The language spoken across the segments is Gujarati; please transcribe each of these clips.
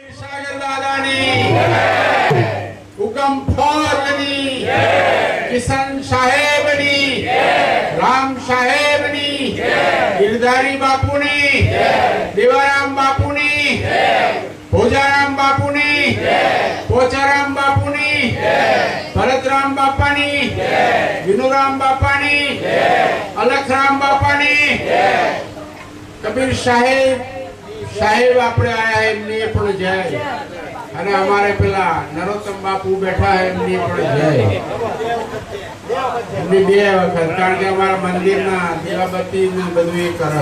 સાગર દાદાની હુકમ ફોજની કિશન સાહેબની રામ સાહેબની ગિરધારી બાપુની દેવારામ બાપુની ભોજારામ બાપુની પોચારામ બાપુની ભરતરામ બાપાની વિનુરામ બાપાની અલખરામ બાપાની કબીર સાહેબ સાહેબ, આપણે આયા એમની પણ જાય. અને અમારે પેલા નરોત્તમ બાપુ બેઠા એમની પણ જાય. એમની બે વખત, કારણ કે અમારા મંદિરના દીવાબત્તી ને બધું એ કરે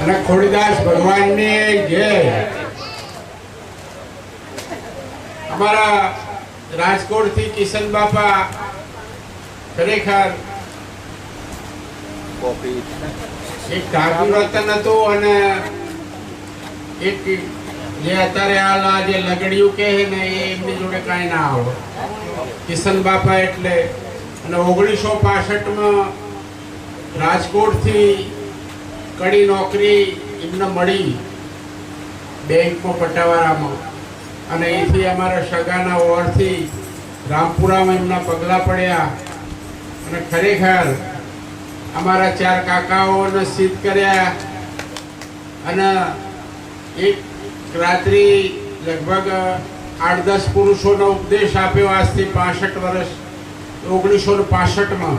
અને ખોડીદાસ ભગવાનની જય. અમારા રાજકોટથી કિશન બાપા ખરેખર એક ઢાંકુ રતન હતું અને એક જે અત્યારે હાલ આ જે લગડિયું કહે ને, એ એમની જોડે કાંઈ ના આવે કિશન બાપા એટલે, અને ઓગણીસો પાસઠમાં રાજકોટથી કડી નોકરી એમને મળી બેંકમાં પટાવાળામાં. અને અહીંથી અમારા સગાના ઓરથી રામપુરામાં એમના પગલાં પડ્યા. અને ખરેખર અમારા ચાર કાકાઓને સિદ્ધ કર્યા અને એક રાત્રિ લગભગ આઠ દસ પુરુષોનો ઉપદેશ આપ્યો આજથી પાસઠ વર્ષ, ઓગણીસો ને પાસઠમાં.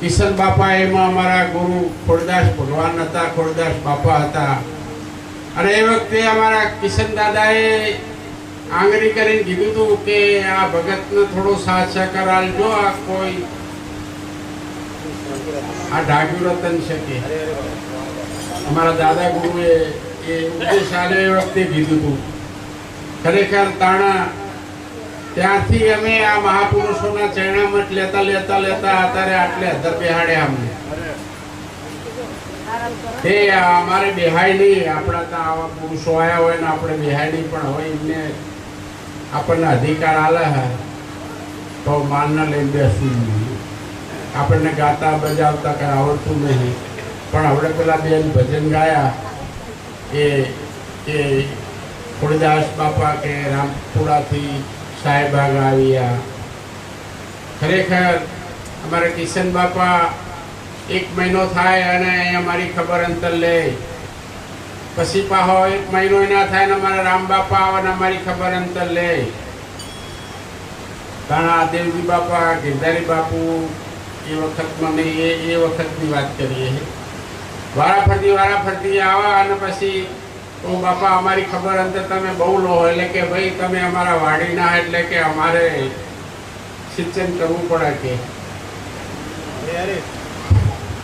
કિશન બાપા એમાં અમારા ગુરુ ખોડદાસ, ભગવાન હતા, ખોડદાસ બાપા હતા. અને એ વખતે અમારા કિશન દાદાએ આંગળી કરીને કીધું હતું કે આ ભગતને થોડો સાથ સહકાર આલજો આ કોઈ આ ઢાગ્યું રતન છે અમારા દાદા ગુરુએ એ ઉપદેશ આલ્યો એ વખતે કીધું હતું. ખરેખર તાણા, ત્યાંથી અમે આ મહાપુરુષોના ચરણામત લેતા લેતા લેતા અત્યારે આટલે અધર બેહાડ્યા અમને. એ અમારે બેહાય નહીં. આપણા ત્યાં આવા પુરુષો આવ્યા હોય ને આપણે બેહાય નહીં, પણ હોય એમને આપણને અધિકાર આલે હે. તો માનના લઈને બેસવું આપણને ગાતા બજાવતા કંઈ આવડતું નહીં. પણ આપણે પેલા બેન ભજન ગાયા, એ એ બાપા કે રામપુરાથી સાહેબાગ આવ્યા. ખરેખર અમારા કિશન બાપા એક મહિનો થાય અને અહીંયા મારી ખબર અંતર લે. પછી પાહો એક મહિનો ના થાય ને અમારા રામ બાપા આવે ને અમારી ખબર અંતર લે. તાણા દેવજી બાપા, ગિરધારી બાપુ એ વખતમાં નહીં એ એ વખતની વાત કરીએ વારા ફરતી વારા ફરતી આવા અને પછી ઓ બાપા અમારી ખબર અંતર તમે બહુ લો એટલે કે ભાઈ તમે અમારા વાડીના એટલે કે અમારે સિંચન કરવું પડે કે.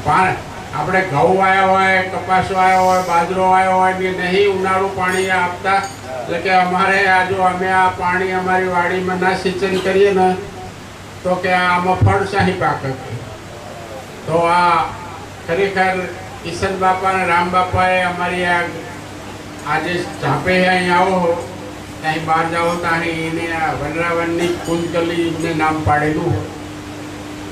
પણ આપણે ઘઉં આવ્યા હોય કપાસ આવ્યો હોય બાજરો આવ્યો હોય કે નહીં ઉનાળું પાણી આપતા એટલે કે અમારે આ જો અમે આ પાણી અમારી વાડીમાં ના સિંચન કરીએ ને તો કે આમાં ફળ શાહી પાકે કે. તો આ ખરેખર કિશન બાપા અને રામ બાપાએ અમારી આ આજે ઝાંપે અહીં આવો, ત્યાં બહાર જાઓ ત્યાં એને આ વનરાવનની કુંજકલી એમને નામ પાડેલું હોય.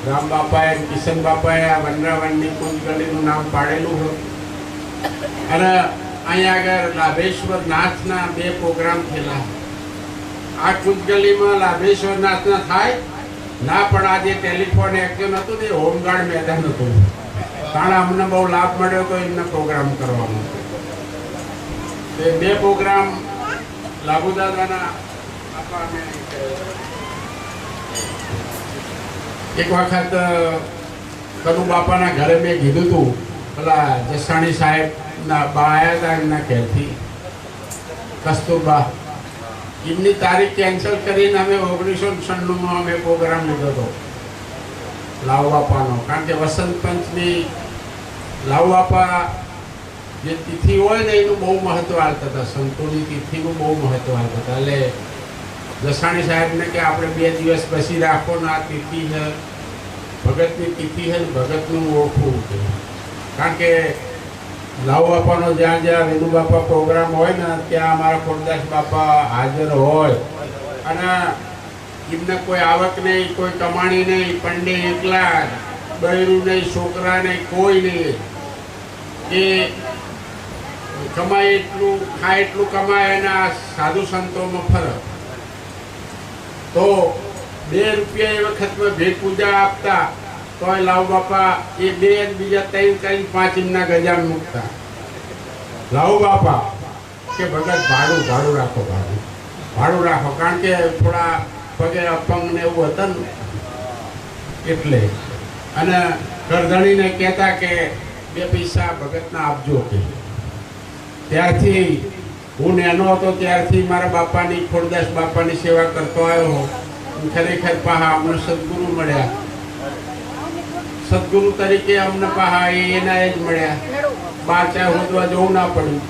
રામ બાપાએ કિશન બાપાએ આ વનરાવનની કુંજકલીનું નામ પાડેલું હોય. અને અહીંયા આગળ લાભેશ્વર નાથના બે પ્રોગ્રામ થયેલા. આ કુંજગલીમાં લાભેશ્વર નાથના થાય ના, પણ આજે ટેલિફોન એક્શન હતું તે હોમગાર્ડ મેદાન હતું. કારણ અમને બહુ લાભ મળ્યો તો એમને પ્રોગ્રામ કરવાનો. તે બે પ્રોગ્રામ લાભુ એક વખત કનુ બાપાના ઘરે મેં કીધું હતું પેલા જસાણી સાહેબના બા આવ્યા હતા એમના ઘેરથી. કસ્તુરબા એમની તારીખ કેન્સલ કરીને અમે ઓગણીસો છન્નુંમાં અમે પ્રોગ્રામ લીધો હતો. લાવવાપાનો કારણ કે વસંત પંચમી લાવવાપા જે તિથિ હોય ને એનું બહુ મહત્વ આપતા હતા. સંતોની તિથિનું બહુ મહત્વ આપતા હતા. એટલે જસાણી સાહેબને કે આપણે બે દિવસ પછી રાખો ને આ તિથિ છે, ભગતની તિથિ છે ને ભગતનું ઓળખવું છે. કારણ કે લાવ બાપાનો જ્યાં જ્યાં વિનુ બાપા પ્રોગ્રામ હોય ને, ત્યાં અમારા ખોડદાસ બાપા હાજર હોય. અને એમને કોઈ આવક નહીં, કોઈ કમાણી નહીં પંડે એકલા બૈરું નહીં, છોકરા નહીં, કોઈ નહીં. એ કમાય એટલું, ખાય એટલું કમાય એના સાધુ સંતોમાં ફરક. તો બે રૂપિયા એ વખતમાં ભેટ પૂજા આપતા તોય લાવ બાપા, એ બે બીજા ત્રણ ત્રણ પાંચ એમના ગજા મૂકતા. લાવ બાપા, કે ભગત, ભાડું ભાડું રાખો, ભાડું. ભાડું રાખો, કારણ કે થોડા પગે અપંગ ને એવું હતા ને. એટલે. અને કરધણીને કહેતા કે બે પૈસા ભગતના આપજો કે. ત્યારથી હું નેનો હતો, ત્યારથી મારા બાપાની ખોડદાસ બાપાની સેવા કરતો આવ્યો. હું ખરેખર પાહા અમને સદગુરુ મળ્યા. સદગુરુ તરીકે અમને પાહા એના જ મળ્યા. બાર ચાર હોદવા જવું ના પડ્યું.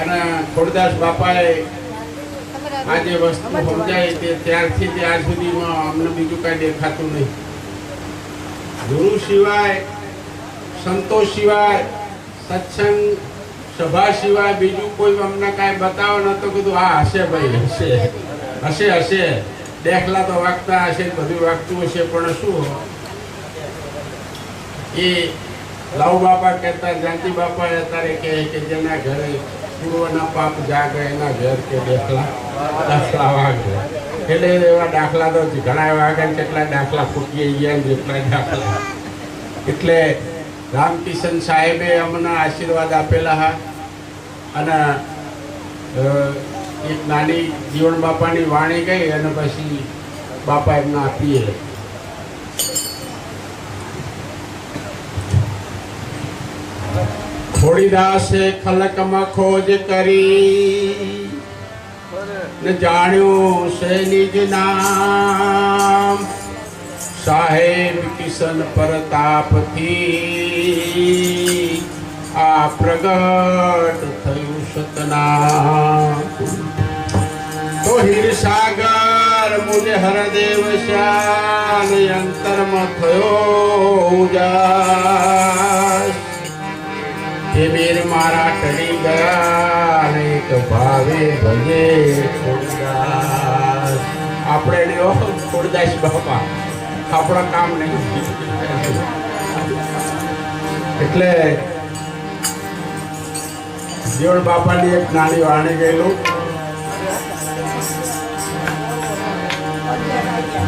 અને ખોડદાસ બાપાએ આ જે વસ્તુ સમજાય તે ત્યારથી ત્યાર સુધીમાં અમને બીજું કાંઈ દેખાતું નહીં. ગુરુ સિવાય, સંતો સિવાય, સત્સંગ, સભા સિવાય બીજું કોઈ અમને કાંઈ બતાવો ન તો કીધું, હા, હશે ભાઈ, હશે હશે હશે. દેખલા તો વાગતા હશે, બધું વાગતું હશે, પણ શું એ લાવ બાપા કહેતા જાતિ બાપા અત્યારે કહે કે જેના ઘરે પૂર્વના પાપ જાગે, એના ઘર કે દેખલા દાખલા વાગે. એટલે એવા દાખલા તો ઘણા વાગે કેટલા દાખલા ફૂટી ગયા જેટલા દાખલા. એટલે રામકિશન સાહેબે અમને આશીર્વાદ આપેલા હા. અને એક નાની જીવન બાપાની વાણી ગઈ અને પછી બાપા એમને આપીએ. ખોડીદાસે ખલકમાં ખોજ કરી. ને જાણ્યું છે નિજ નામ. સાહેબ કિશન પ્રતાપથી આ પ્રગટ થયું સતનામ. તો હીરસાગર મુજે હરદેવ શ્યામ અંતરમાં થયો હે વીર મારા ટળી ગયા. એક ભાવે ભજે આપણે લ્યો ખોડદાસ બાપા. આપણા કામ નહીં. એટલે જીવણ બાપાની એક નાની વાણી ગયેલું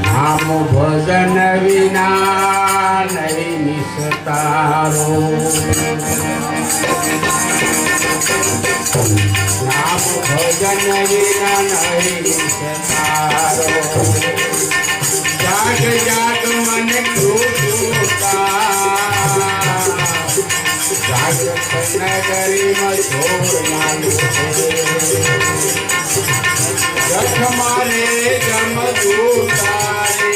નામ ભજન વિના નહીં નિસતારો. નામ ભજન વિના નહીં નિસતારો. જાગ જાગ મન ક્રોધતા નગરીમાં છોડ રથ મારે જમ દૂતારે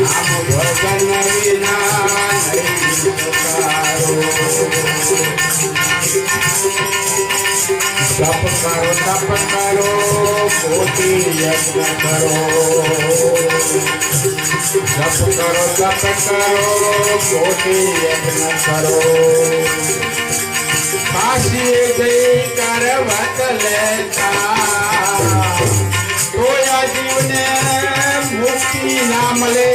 નામ ભજન વિના નહીં. તપ કરો તપ કરો કોટી યજ્ઞ કરો તપ કરો તપ કરો કોટી યજ્ઞ કરો કાશીએ જઈ કરવત લેતા તોયા જીવને મુક્તિ ના મળે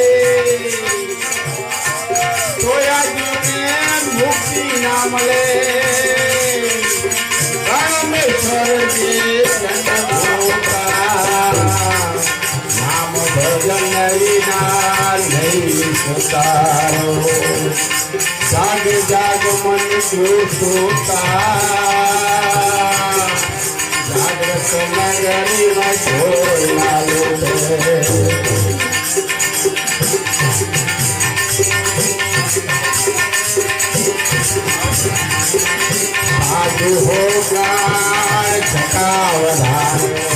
તોયા જીવને મુક્તિ ના મળે ભજન વિના નહીં સુતારો જાગ જાગ મન સુતા જાગ્રત નગરીમાં છોડના લોટે સાધુ હો ગાળ છટા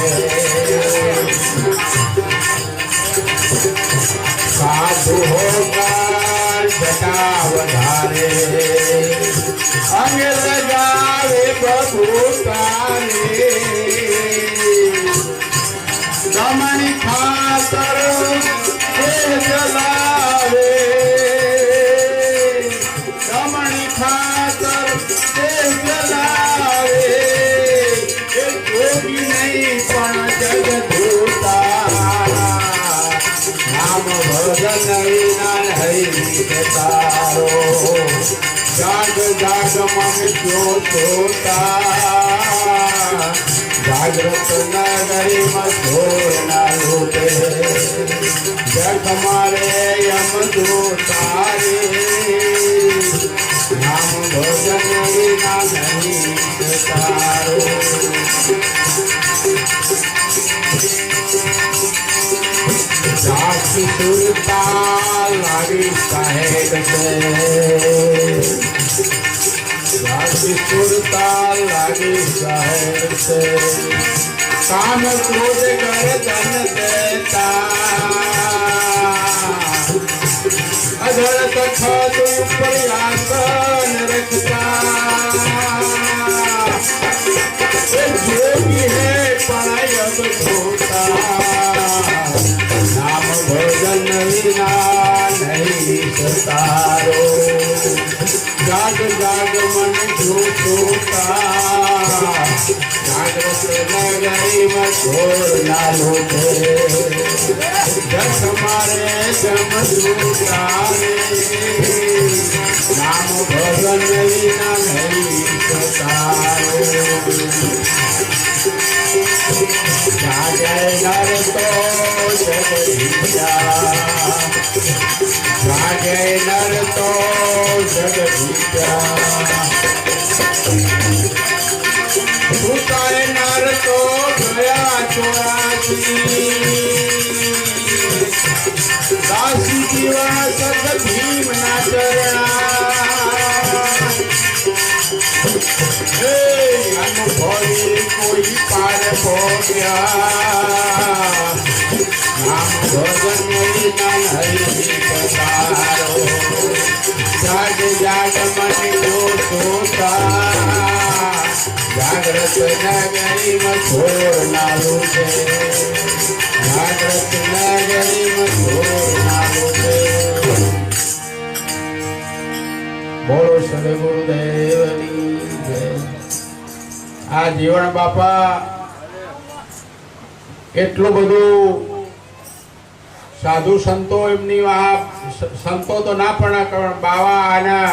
તારે. દમણી ખાતર જલાવે દમણી ખાતર જલાવે એ જોગી નહીં પણ જગધૂતા નામ ભજન વિના હૈ તારો. જાગ જાગ મન જોતા જાગ્રત નગરી મધોર ના લોટે જગ મારે યમ દૂતારે નામ ભજન વિના નહીં તારો સાક્ષી સુરતા લાગી સાહેબ સુરતા લાગી સાહેબ છે. કામ ક્રોધ ગરદન દેતા. અધળ તખત ઉપર જોતા જાગ્રત નગરી મધોર લાલો છે જસ મારે જમ દૂતારે નામ ભજન વિના નહીં સતારો જાગે જીવા સત ભીમ ના ચરણા હે અનુભવી કોઈ પાર ભોગ્યા નામ ભજન વિના હરી પધારો જાગ જાગ મન જો સોતા જાગ્રત નગરી મથોર નાલું છે જાગ્રત આ જીવન બાપા એટલું બધું સાધુ સંતો એમની આ સંતો તો ના પણ બાવા આના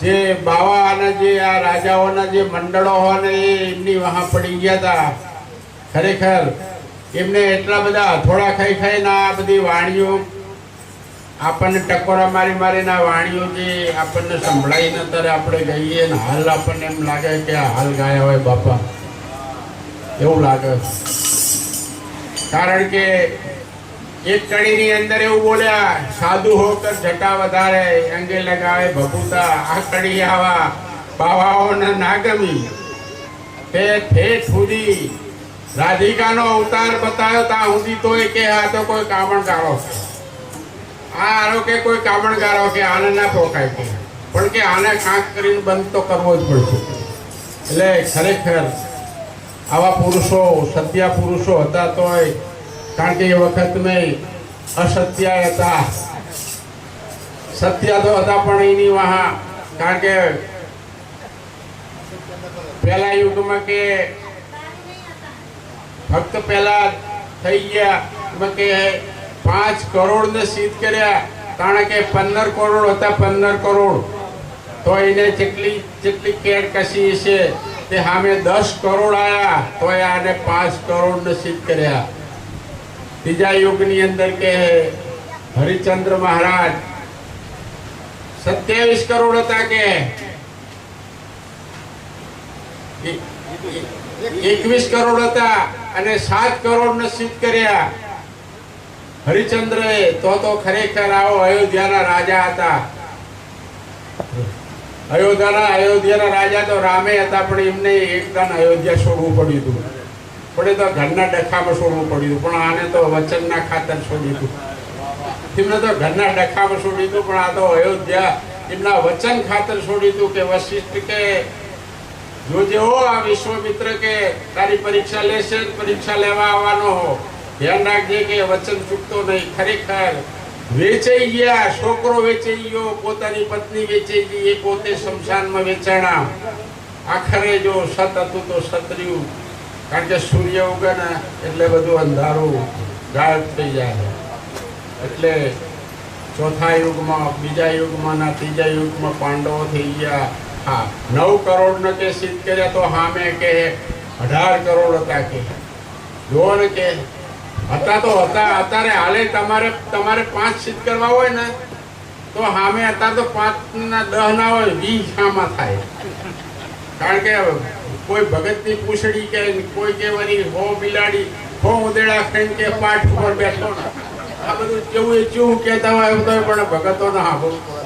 જે બાવા આના જે આ રાજાઓના જે મંડળો હોય એમની વહા પડી ગયા હતા ખરેખર એમને એટલા બધા હથોડા ખાઈ ખાઈને આ બધી વાણીઓ આપણને ટકોરા મારી મારીને આ વાણીઓ જે આપણને સંભળાઈ ન ત્યારે આપણે ગઈએ ને હાલ આપણને એમ લાગે કે આ હાલ ગાયા હોય બાપા. એવું લાગે. કારણ કે એક કડીની અંદર એવું બોલ્યા, સાધુ હોકર જટા વધારે અંગે લગાવે ભભૂતા, આ કડી આવા, બાવાઓને ના ગમી તે ઠેઠ સુધી રાધિકાનો અવતાર બતાવ્યો ત્યાં સુધી તો કે આ તો કોઈ કામણકારો છે. આ આરો કે કોઈ કામણગારો કે આને ના પોકાય કે. પણ કે આને કાંક કરીને બંધ તો કરવો જ પડશે. એટલે ખરેખર આવા પુરુષો, સત્યા પુરુષો હતા તોય, કારણ કે એ વખત મેં અસત્ય હતા. સત્ય તો હતા પણ એની વહા, કારણ કે પહેલા યુગમાં કે ફક્ત પહેલા થઈ ગયા. એમાં કે પાંચ કરોડ ને સિદ્ધ કર્યા, કારણ કે પંદર કરોડ હતા, પંદર કરોડ. તો એને જેટલી જેટલી કેડ કસી છે તે સામે દસ કરોડ આવ્યા તો આને પાંચ કરોડ ને સિદ્ધ કર્યા. ત્રીજા યુગની અંદર કે હરિચંદ્ર મહારાજ, સત્યાવીસ કરોડ હતા કે? એકવીસ કરોડ હતા અને સાત કરોડ ને સિદ્ધ કર્યા. હરિચંદ્રએ તો તો ખરેખર આવો અયોધ્યાના રાજા હતા. અયોધ્યાના અયોધ્યાના રાજા તો રામે હતા, પણ એમને એકદમ અયોધ્યા છોડવું પડ્યું હતું. પણ એ તો ઘરના ડખામાં છોડવું પડ્યું પણ આને તો વચનના ખાતર છોડી દીધું એમને તો ઘરના ડખામાં છોડી દીધું પણ આ તો અયોધ્યા એમના વચન ખાતર છોડ્યું દીધું કે વશિષ્ઠ કે જોજે હો આ વિશ્વમિત્ર કે તારી પરીક્ષા લેશે, પરીક્ષા લેવા આવવાનો હો. ધ્યાન રાખજે કે વચન ચૂકતો નહીં. ખરેખર વેચાઈ ગયા, છોકરો વેચાઈ ગયો, પોતાની પત્ની વેચાઈ ગઈ, એ પોતે શમશાનમાં વેચાણા. આખરે જો સત હતું તો સતર્યું. કારણ કે સૂર્ય ઉગે એટલે બધું અંધારું, ગાયબ થઈ જાય. એટલે ચોથા યુગમાં, બીજા યુગમાં, ના ત્રીજા યુગમાં પાંડવો થઈ ગયા. હા, નવ કરોડ ને કે સિદ્ધ કર્યા તો સામે કે અઢાર કરોડ હતા કે. જુઓ ને કે હતા તો હતા, અત્યારે હાલે તમારે તમારે પાંચ સીટ કરવા હોય ને, તો સામે અત્યારે તો પાંચ ના દહ ના હોય, વીસ શામાં થાય. કારણ કે કોઈ ભગતની પૂછડી કે કોઈ કે વળી હો બિલાડી, હો ઉદેડા ખાઈને કે પાઠ ઉપર બેઠો આ બધું જેવું એ કેવું કહેતા હોય એવું તો પણ ભગતો ના સાંભળવું